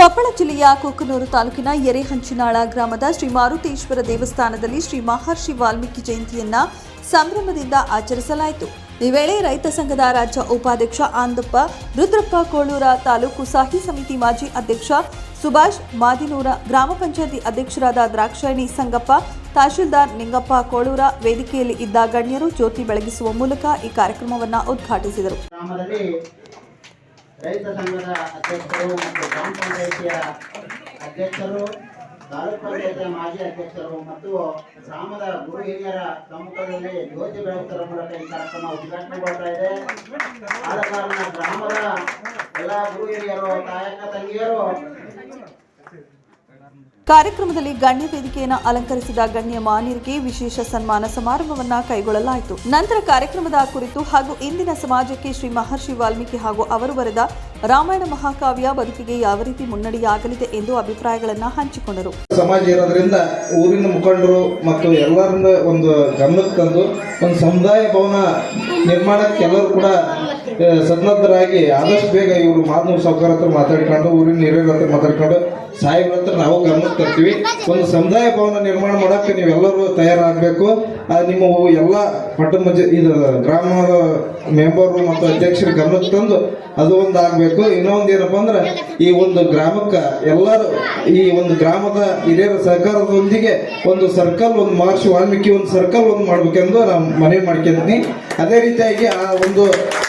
ಕೊಪ್ಪಳ ಜಿಲ್ಲೆಯ ಕುಕ್ಕನೂರು ತಾಲೂಕಿನ ಎರೆಹಂಚಿನಾಳ ಗ್ರಾಮದ ಶ್ರೀ ಮಾರುತೇಶ್ವರ ದೇವಸ್ಥಾನದಲ್ಲಿ ಶ್ರೀ ಮಹರ್ಷಿ ವಾಲ್ಮೀಕಿ ಜಯಂತಿಯನ್ನ ಸಂಭ್ರಮದಿಂದ ಆಚರಿಸಲಾಯಿತು. ಈ ವೇಳೆ ರೈತ ಸಂಘದ ರಾಜ್ಯ ಉಪಾಧ್ಯಕ್ಷ ಆಂದಪ್ಪ ರುದ್ರಪ್ಪ ಕೋಳೂರ ತಾಲೂಕು ಸಾಹಿ ಸಮಿತಿ ಮಾಜಿ ಅಧ್ಯಕ್ಷ ಸುಭಾಷ್, ಮಾದಿನೂರ ಗ್ರಾಮ ಪಂಚಾಯತಿ ಅಧ್ಯಕ್ಷರಾದ ದ್ರಾಕ್ಷಾಯಣಿ ಸಂಗಪ್ಪ, ತಹಶೀಲ್ದಾರ್ ನಿಂಗಪ್ಪ ಕೋಳೂರ ವೇದಿಕೆಯಲ್ಲಿ ಇದ್ದ ಗಣ್ಯರು ಜ್ಯೋತಿ ಬೆಳಗಿಸುವ ಮೂಲಕ ಈ ಕಾರ್ಯಕ್ರಮವನ್ನು ಉದ್ಘಾಟಿಸಿದರು. ರೈತ ಸಂಘದ ಅಧ್ಯಕ್ಷರು ಮತ್ತು ಗ್ರಾಮ ಪಂಚಾಯಿತಿಯ ಅಧ್ಯಕ್ಷರು, ತಾಲೂಕು ಪಂಚಾಯತಿಯ ಮಾಜಿ ಅಧ್ಯಕ್ಷರು ಮತ್ತು ಗ್ರಾಮದ ಗುರು ಹಿರಿಯರ ಸಮ್ಮುಖದಲ್ಲಿ ಜ್ಯೋತಿ ಬೆಳಗುವುದರ ಮೂಲಕ ಈ ಕಾರ್ಯಕ್ರಮ ಉದ್ಘಾಟನೆಗೊಳ್ತಾ ಇದೆ. ಆದ ಕಾರಣ ಗ್ರಾಮದ ಎಲ್ಲ ಗುರು ಹಿರಿಯರು ತಾಯಕ ತಂಗಿಯರು ಕಾರ್ಯಕ್ರಮದಲ್ಲಿ ಗಣ್ಯ ವೇದಿಕೆಯನ್ನು ಅಲಂಕರಿಸಿದ ಗಣ್ಯ ಮಾನ್ಯರಿಗೆ ವಿಶೇಷ ಸನ್ಮಾನ ಸಮಾರಂಭವನ್ನ ಕೈಗೊಳ್ಳಲಾಯಿತು. ನಂತರ ಕಾರ್ಯಕ್ರಮದ ಕುರಿತು ಹಾಗೂ ಇಂದಿನ ಸಮಾಜಕ್ಕೆ ಶ್ರೀ ಮಹರ್ಷಿ ವಾಲ್ಮೀಕಿ ಹಾಗೂ ಅವರು ಬರೆದ ರಾಮಾಯಣ ಮಹಾಕಾವ್ಯ ಬದುಕಿಗೆ ಯಾವ ರೀತಿ ಮುನ್ನಡೆಯಾಗಲಿದೆ ಎಂದು ಅಭಿಪ್ರಾಯಗಳನ್ನು ಹಂಚಿಕೊಂಡರು. ಸಮಾಜ ಇರೋದ್ರಿಂದ ಊರಿನ ಮುಖಂಡರು ಮತ್ತು ಎಲ್ಲರಿಂದ ಒಂದು ಗಮನಕ್ಕೆ ತಂದು ಒಂದು ಸಮುದಾಯ ಭವನ ನಿರ್ಮಾಣಕ್ಕೆ ಎಲ್ಲರೂ ಕೂಡ ಸನ್ನದ್ಧರಾಗಿ ಆದಷ್ಟು ಬೇಗ ಇವರು ಮಾತನಾಡು ಸಾವುಕಾರ ಹತ್ರ ಮಾತಾಡ್ಕೊಂಡು, ಊರಿನ ಹಿರಿಯರ ಹತ್ರ ಮಾತಾಡ್ಕೊಂಡು, ಸಾಹೇಬ್ರ ಹತ್ರ ನಾವು ಗಮನಕ್ಕೆ ತರ್ತೀವಿ. ಒಂದು ಸಮುದಾಯ ಭವನ ನಿರ್ಮಾಣ ಮಾಡಕ್ಕೆ ನೀವೆಲ್ಲರೂ ತಯಾರಾಗಬೇಕು. ನಿಮ್ಮ ಎಲ್ಲ ಪಟ್ಟಣ ಇದು ಗ್ರಾಮದ ಮೆಂಬರು ಮತ್ತು ಅಧ್ಯಕ್ಷರ ಗಮನಕ್ಕೆ ತಂದು ಅದು ಒಂದು ಆಗಬೇಕು. ಇನ್ನೊಂದು ಏನಪ್ಪ ಅಂದ್ರೆ, ಈ ಒಂದು ಗ್ರಾಮಕ್ಕೆ ಎಲ್ಲರೂ, ಈ ಒಂದು ಗ್ರಾಮದ ಹಿರಿಯರ ಸಹಕಾರದೊಂದಿಗೆ ಒಂದು ಸರ್ಕಲ್, ಒಂದು ಮಹರ್ಷಿ ವಾಲ್ಮೀಕಿ ಒಂದು ಸರ್ಕಲ್ ಒಂದು ಮಾಡಬೇಕೆಂದು ನಾನು ಮನವಿ ಮಾಡ್ಕೊಂತೀನಿ. ಅದೇ ರೀತಿಯಾಗಿ ಆ ಒಂದು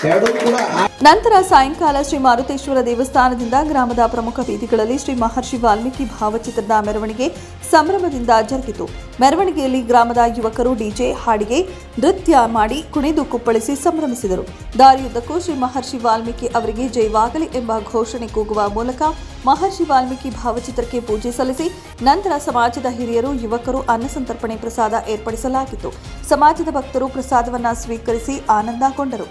ಎರಡೂ ಕೂಡ ನಂತರ ಸಾಯಂಕಾಲ ಶ್ರೀ ಮಾರುತೇಶ್ವರ ದೇವಸ್ಥಾನದಿಂದ ಗ್ರಾಮದ ಪ್ರಮುಖ ಬೀದಿಗಳಲ್ಲಿ ಶ್ರೀ ಮಹರ್ಷಿ ವಾಲ್ಮೀಕಿ ಭಾವಚಿತ್ರದ ಮೆರವಣಿಗೆ ಸಂಭ್ರಮದಿಂದ ಜರುಗಿತು. ಮೆರವಣಿಗೆಯಲ್ಲಿ ಗ್ರಾಮದ ಯುವಕರು ಡಿಜೆ, ಹಾಡಿಗೆ, ನೃತ್ಯ ಮಾಡಿ ಕುಣಿದು ಕುಪ್ಪಳಿಸಿ ಸಂಭ್ರಮಿಸಿದರು. ದಾರಿಯುದ್ದಕ್ಕೂ ಶ್ರೀ ಮಹರ್ಷಿ ವಾಲ್ಮೀಕಿ ಅವರಿಗೆ ಜೈವಾಗಲಿ ಎಂಬ ಘೋಷಣೆ ಕೂಗುವ ಮೂಲಕ ಮಹರ್ಷಿ ವಾಲ್ಮೀಕಿ ಭಾವಚಿತ್ರಕ್ಕೆ ಪೂಜೆ ಸಲ್ಲಿಸಿ ನಂತರ ಸಮಾಜದ ಹಿರಿಯರು, ಯುವಕರು ಅನ್ನಸಂತರ್ಪಣೆ ಪ್ರಸಾದ ಏರ್ಪಡಿಸಲಾಗಿತ್ತು. ಸಮಾಜದ ಭಕ್ತರು ಪ್ರಸಾದವನ್ನ ಸ್ವೀಕರಿಸಿ చేసి ఆనందాకొండరు.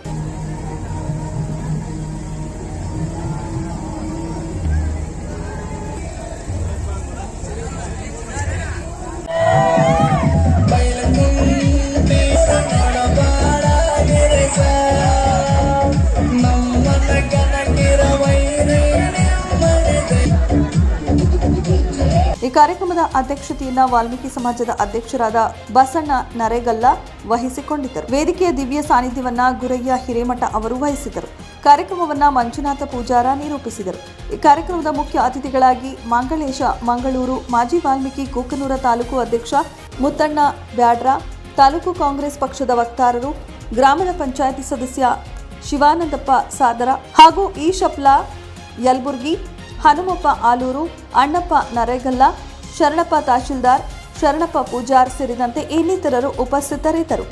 ಈ ಕಾರ್ಯಕ್ರಮದ ಅಧ್ಯಕ್ಷತೆಯನ್ನ ವಾಲ್ಮೀಕಿ ಸಮಾಜದ ಅಧ್ಯಕ್ಷರಾದ ಬಸಣ್ಣ ನರೇಗಲ್ಲ ವಹಿಸಿಕೊಂಡಿದ್ದರು. ವೇದಿಕೆಯ ದಿವ್ಯ ಸಾನ್ನಿಧ್ಯವನ್ನ ಗುರಯ್ಯ ಹಿರೇಮಠ ಅವರು ವಹಿಸಿದರು ಕಾರ್ಯಕ್ರಮವನ್ನ ಮಂಜುನಾಥ ಪೂಜಾರ ನಿರೂಪಿಸಿದರು. ಈ ಕಾರ್ಯಕ್ರಮದ ಮುಖ್ಯ ಅತಿಥಿಗಳಾಗಿ ಮಂಗಳೇಶ ಮಂಗಳೂರು ಮಾಜಿ ವಾಲ್ಮೀಕಿ ಕೂಕನೂರ ತಾಲೂಕು ಅಧ್ಯಕ್ಷ ಮುತ್ತಣ್ಣ ಬ್ಯಾಡ್ರ, ತಾಲೂಕು ಕಾಂಗ್ರೆಸ್ ಪಕ್ಷದ ವಕ್ತಾರರು ಗ್ರಾಮೀಣ ಪಂಚಾಯಿತಿ ಸದಸ್ಯ ಶಿವಾನಂದಪ್ಪ ಸಾದರ ಹಾಗೂ ಈಶಪ್ಲಾ ಯಲ್ಬುರ್ಗಿ ಹನುಮಪ್ಪ ಆಲೂರು ಅಣ್ಣಪ್ಪ ನರೇಗಲ್ಲ ಶರಣಪ್ಪ ತಹಶೀಲ್ದಾರ್ ಶರಣಪ್ಪ ಪೂಜಾರ್ ಸೇರಿದಂತೆ ಇನ್ನಿತರರು ಉಪಸ್ಥಿತರಿದ್ದರು.